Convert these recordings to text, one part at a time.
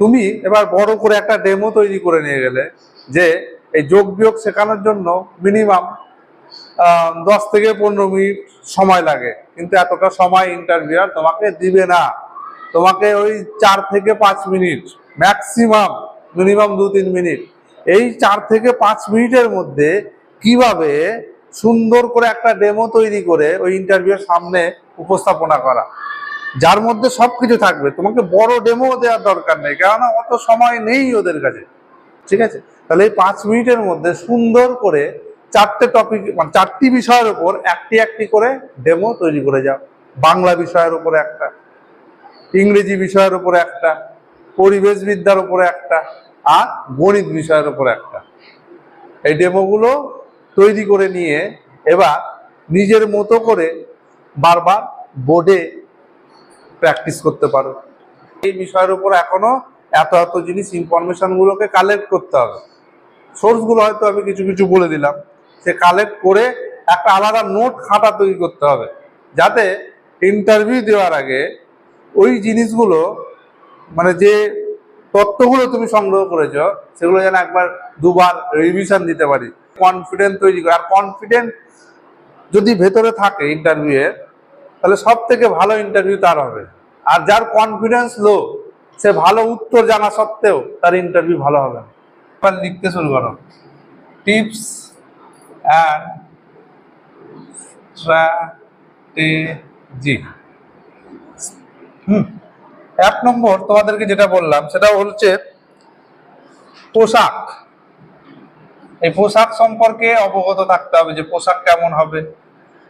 তুমি এবার বড় করে একটা ডেমো তৈরি করে নিয়ে গেলে যে এই যোগ বিয়োগ শেখানোর জন্য মিনিমাম দশ থেকে পনেরো মিনিট সময় লাগে। কিন্তু এতটা সময় ইন্টারভিউয়ার তোমাকে দিবে না। তোমাকে ওই চার থেকে পাঁচ মিনিট ম্যাক্সিমাম মিনিমাম দু তিন মিনিট। এই চার থেকে পাঁচ মিনিটের মধ্যে কীভাবে সুন্দর করে একটা ডেমো তৈরি করে ওই ইন্টারভিউয়ের সামনে উপস্থাপনা করা? যার মধ্যে সবকিছু থাকবে। তোমাকে বড় ডেমো দেওয়ার দরকার নেই, কেননা অত সময় নেই ওদের কাছে। ঠিক আছে? তাহলে এই পাঁচ মিনিটের মধ্যে সুন্দর করে চারটে টপিক মানে চারটি বিষয়ের উপর একটি একটি করে ডেমো তৈরি করে যাও। বাংলা বিষয়ের উপরে একটা, ইংরেজি বিষয়ের উপরে একটা পরিবেশ বিদ্যার উপরে একটা, আর গণিত বিষয়ের উপরে একটা। এই ডেমোগুলো তৈরি করে নিয়ে এবার নিজের মতো করে বারবার বোর্ডে প্র্যাকটিস করতে পারো। এই বিষয়ের উপর এখনও এত এত জিনিস ইনফরমেশন গুলোকে কালেক্ট করতে হবে। সোর্সগুলো হয়তো আমি কিছু কিছু বলে দিলাম। সে কালেক্ট করে একটা আলাদা নোট খাতা তৈরি করতে হবে। যাতে ইন্টারভিউ দেওয়ার আগে ওই জিনিসগুলো মানে যে তথ্যগুলো তুমি সংগ্রহ করেছ, সেগুলো যেন একবার দুবার রিভিশন দিতে পারি। কনফিডেন্স তৈরি করে আর কনফিডেন্ট যদি ভেতরে থাকে ইন্টারভিউয়ে তাহলে সব থেকে ভালো ইন্টারভিউ তার হবে। আর যার কনফিডেন্স লো সে ভালো উত্তর জানা সত্ত্বেও তার ইন্টারভিউ ভালো হবে না। লিখতে শুরু করো। টিপস অ্যান্ড স্ট্র্যাটেজি হুম, এক নম্বর তোমাদেরকে যেটা বললাম, সেটা হচ্ছে পোশাক। এই পোশাক সম্পর্কে অবগত থাকতে হবে যে পোশাক কেমন হবে।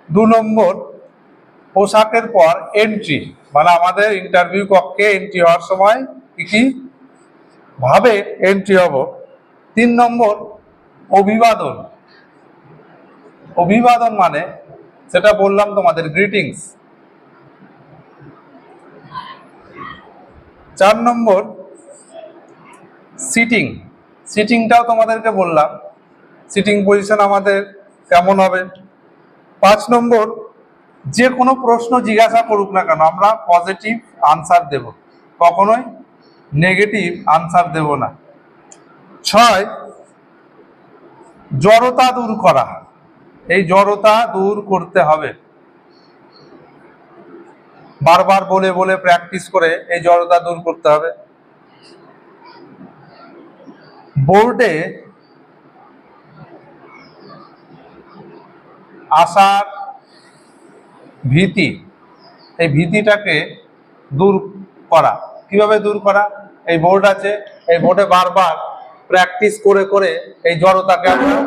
দু নম্বর পোশাকের পর এন্ট্রি মানে আমাদের ইন্টারভিউ কক্ষে এন্ট্রি হওয়ার সময় কি কি? ভাবে এন্ট্রি হব। তিন নম্বর, অভিবাদন। অভিবাদন মানে সেটা বললাম তোমাদের গ্রিটিংস চার নম্বর সিটিং সিটিংটাও তোমাদেরকে বললাম। সিটিং পজিশন আমাদের কেমন হবে? পাঁচ নম্বর যে কোনো প্রশ্ন জিজ্ঞাসা করুক না কেন, আমরা পজিটিভ আনসার দেব। কখনোই নেগেটিভ আনসার দেব না। ছয়, জড়তা দূর করা। এই জড়তা দূর করতে হবে। বারবার বলে বলে প্র্যাকটিস করে এই জড়তা দূর করতে হবে। বোর্ডে আসার ভীতি। এই ভীতিটাকে দূর করা। কীভাবে দূর করা? এই বোর্ড আছে। এই বোর্ডে বারবার প্র্যাকটিস করে করে এই জড়তাকে আমরা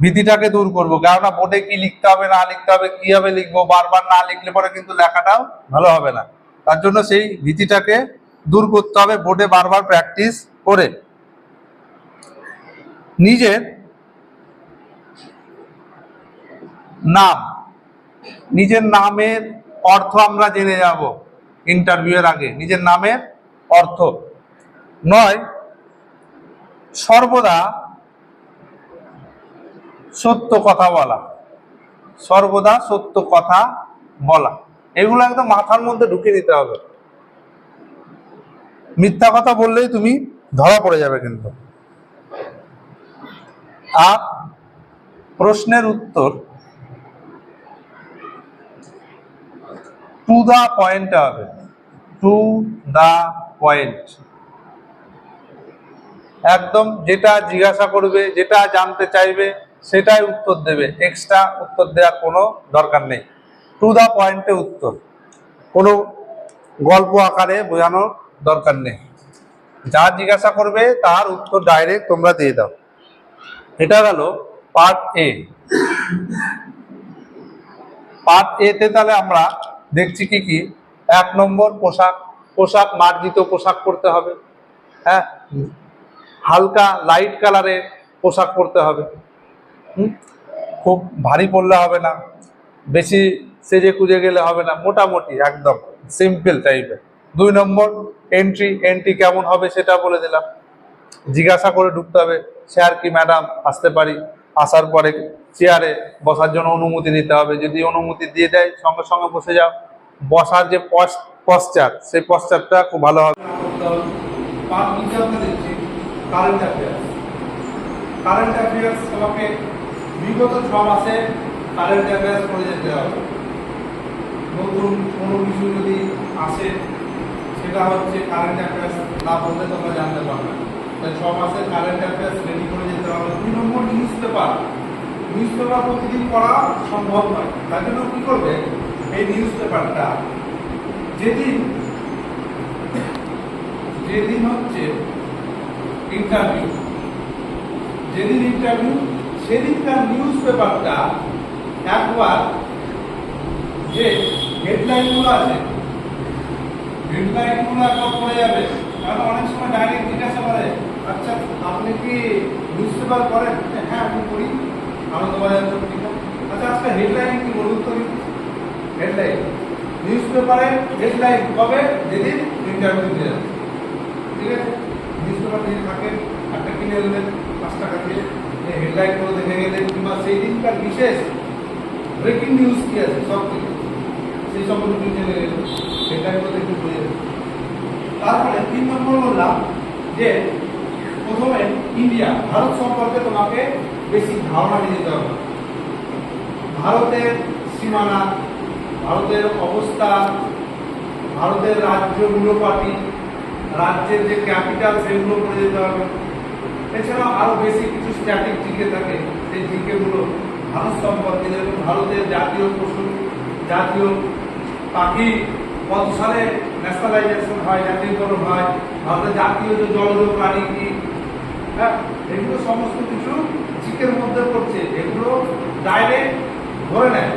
ভীতিটাকে দূর করব। কেননা বোর্ডে কি লিখতে হবে, না লিখতে হবে, কীভাবে লিখব? বারবার না লিখলে পরে কিন্তু লেখাটাও ভালো হবে না। তার জন্য সেই ভীতিটাকে দূর করতে হবে, বোর্ডে বারবার প্র্যাকটিস করে। নিজের নাম নিজের নামের অর্থ আমরা জেনে যাব ইন্টারভিউয়ের আগে। নিজের নামের অর্থ। নয়, সর্বদা সত্য কথা বলা। সর্বদা সত্য কথা বলা। এগুলো একদম মাথার মধ্যে ঢুকে নিতে হবে। মিথ্যা কথা বললেই তুমি ধরা পড়ে যাবে কিন্তু। আর প্রশ্নের উত্তর টু দা পয়েন্ট হবে। টু দা পয়েন্ট একদম যেটা জিজ্ঞাসা করবে, যেটা জানতে চাইবে, সেটাই উত্তর দেবে। এক্সট্রা উত্তর দেওয়ার কোনো দরকার নেই। টু দা পয়েন্টে উত্তর। কোনো গল্প আকারে বোঝানোর দরকার নেই। যা জিজ্ঞাসা করবে, তার উত্তর ডাইরেক্ট তোমরা দিয়ে দাও। এটা গেল পার্ট এ পার্ট এতে তাহলে আমরা দেখছি কি কি? এক নম্বর পোশাক পোশাক মার্জিত পোশাক পরতে হবে। হ্যাঁ? হালকা লাইট কালারের পোশাক পরতে হবে? খুব ভারী পরলে হবে না। বেশি সেজে কুজে গেলে হবে না। মোটামুটি একদম সিম্পল টাইপের দুই নম্বর এন্ট্রি এন্ট্রি কেমন হবে সেটা বলে দিলাম। জিজ্ঞাসা করে ঢুকতে হবে স্যার কি ম্যাডাম আসতে পারি? আসার পরে চেয়ারে বসার জন্য অনুমতি নিতে হবে। যদি অনুমতি দিয়ে দেয়, সঙ্গে সঙ্গে বসে যাও। বসার যে পশ্চাৎ সেই পশ্চাৎটা খুব ভালো হবে। কারেন্ট অ্যাফেয়ার্স কারেন্ট অ্যাফেয়ার্স তোমাকে বিগত ছ মাসে কারেন্ট অ্যাফেয়ার্স করে যেতে হবে। নতুন কোনো কিছু যদি আসে, সেটা হচ্ছে কারেন্ট অ্যাফেয়ার্স না বললে তোমরা জানতে পারবে। তাই ছ মাসের কারেন্ট অ্যাফেয়ার্স রেডি করে যেতে হবে দুই নিউজ পেপার নিউজ পেপার প্রতিদিন পড়া সম্ভব নয়। তার জন্য কি করবে? এই নিউজ পেপারটা যেদিন যেদিন হচ্ছে ইন্টারভিউ যেদিন ইন্টারভিউ সেদিনকার নিউজ পেপারটা একবার যে হেডলাইনগুলো আছে হেডলাইনগুলো একবার পড়ে যাবে। কারণ অনেক সময় ডাইরেক্ট জিজ্ঞাসা করে আচ্ছা আপনি কি নিউজ পেপার পড়েন? হ্যাঁ আমি পড়ি। আনন্দবাজার পত্রিকা আচ্ছা আজকে হেডলাইন কি বলুন তো? হেডলাইন নিউজ পেপারে হেডলাইন কবে? যেদিন ইন্টারভিউ দিয়ে। ঠিক আছে? নিউজ পেপার যদি থাকে, একটা কিনে নেবেন, পাঁচ টাকা দিয়ে। হেডলাইনগুলো দেখে গেলেন কিংবা সেই দিনকার বিশেষ ব্রেকিং নিউজ কি আছে? সব কিছু। সেই সম্পর্কে জেনে গেলেন হেডলাইনগুলো একটু বুঝে। তারপরে তিন নম্বর বললাম যে প্রথমে ইন্ডিয়া, ভারত সম্পর্কে তোমাকে বেশি ধারণা নিয়ে যেতে হবে। ভারতের সীমানা, ভারতের অবস্থা, ভারতের রাজ্যগুলো পার্টি রাজ্যের যে ক্যাপিটাল সেগুলো করে যেতে হবে। এছাড়াও আরও বেশি কিছু স্ট্যাটিক জিকে থাকে, সেই জিকেগুলো ভারত সম্পর্কে যেরকম ভারতের জাতীয় পশু, জাতীয় পাখি কত সালে ন্যাশনালাইজেশন হয়, জাতীয়করণ হয়, ভারতের জাতীয় যে জলজ প্রাণী কি হ্যাঁ এগুলো সমস্ত কিছু জিকের মধ্যে পড়ছে, এগুলো ডাইরেক্ট ধরে নেয়।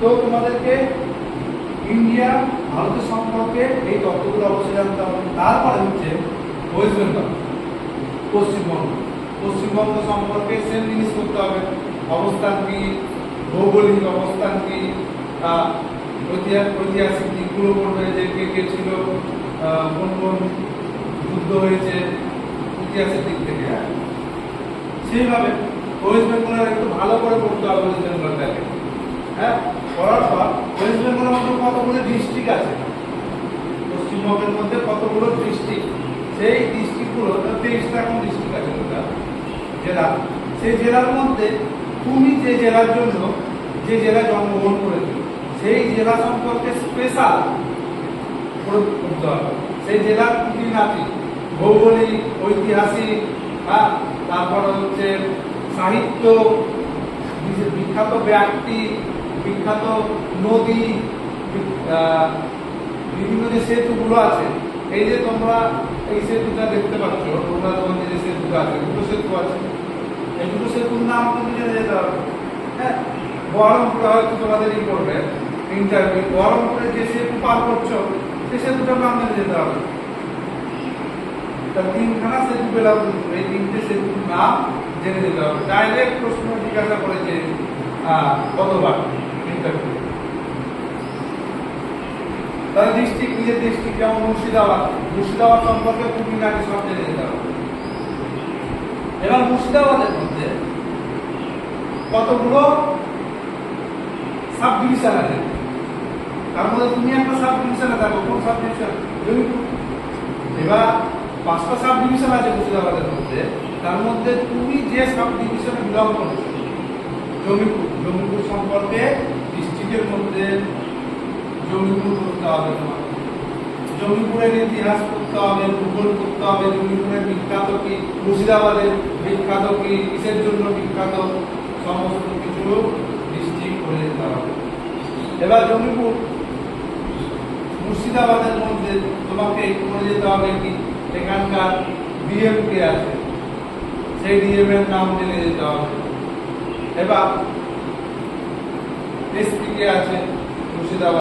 তো তোমাদেরকে ইন্ডিয়া, ভারতের সম্পর্কে এই তথ্যগুলো অবশ্যই জানতে হবে। তারপরে হচ্ছে ওয়েস্ট বেঙ্গল পশ্চিমবঙ্গ। পশ্চিমবঙ্গ সম্পর্কে সেম জিনিস করতে হবে। অবস্থান কি? ভৌগোলিক অবস্থান কি? ঐতিহাসিক দিকগুলো পড়বে যে কে কে ছিল কোন কোন যুদ্ধ হয়েছে ইতিহাসের দিক থেকে সেইভাবে ওয়েস্ট বেঙ্গলের একটু ভালো করে পড়তে হবে ওয়েস্ট বেঙ্গলটাকে হ্যাঁ? পড়ার পর ওয়েস্ট বেঙ্গলের মধ্যে কতগুলো ডিস্ট্রিক্ট আছে? পশ্চিমবঙ্গের মধ্যে কতগুলো ডিস্ট্রিক্ট সেই ডিস্ট্রিক্টগুলো তেইশটা এখন ডিস্ট্রিক্ট আছে জেলা। সেই জেলার মধ্যে তুমি যে জেলার জন্য যে জেলায় জন্মগ্রহণ করেছ, সেই জেলা সম্পর্কে স্পেশাল করতে হবে। সেই জেলার খুঁটিনাটি ভৌগোলিক, ঐতিহাসিক হ্যাঁ তারপরে হচ্ছে সাহিত্য বিখ্যাত ব্যক্তি, বিখ্যাত নদী বিভিন্ন যে সেতুগুলো আছে, এই যে তোমরা এই সেতুটা দেখতে পাচ্ছ, তোমরা তোমাদের যে সেতুটা আছে, দুটো সেতু আছে। এই দুটো সেতুর নাম তুমি জেনে যেতে হ্যাঁ বহরমপুরে হয়তো তোমাদের ই করবে ইন্টারভিউ বহরমপুরে যে সেতু পার করছ সেই সেতুটার নাম জেনে যেতে হবে। তিনখানা সেতু পেলাম এই তিনটে সেতুর নাম জেনে যেতে হবে। ডাইরেক্ট প্রশ্ন জিজ্ঞাসা আহ, কতবার? ইন্টারভিউ তার ডিস্ট্রিক্ট নিজের ডিস্ট্রিক্ট যেমন মুর্শিদাবাদ মুর্শিদাবাদ সম্পর্কে খুঁটিনাটি সব জেনে যেতে হবে। এবার মুর্শিদাবাদের মধ্যে কতগুলো সাব ডিভিশন আছে? তার মধ্যে তুমি একটা সাব ডিভিশনে থাকো কোন সাব এবার পাঁচটা সাব ডিভিশন আছে মুর্শিদাবাদের মধ্যে। তার মধ্যে তুমি যে সাব ডিভিশনে বিলং করছ জমিপুর জমিপুর সম্পর্কে ডিস্ট্রিক্টের মধ্যে জমিপুর করতে হবে তোমার জমিপুরের ইতিহাস করতে হবে, ভূগোল করতে হবে, জমিপুরের বিখ্যাত কি, মুর্শিদাবাদের বিখ্যাত কি, কিসের জন্য বিখ্যাত, সমস্ত কিছু ডিস্ট্রিক্ট করে যেতে হবে। এবার জমিপুর, মুর্শিদাবাদের মধ্যে তোমাকে করে যেতে হবে কি? এখানকার ডিএম কে আছে। সেই ডিএম এর নাম জেনে যেতে হবে। এবার এসপি কে আছে মুর্শিদাবাদ।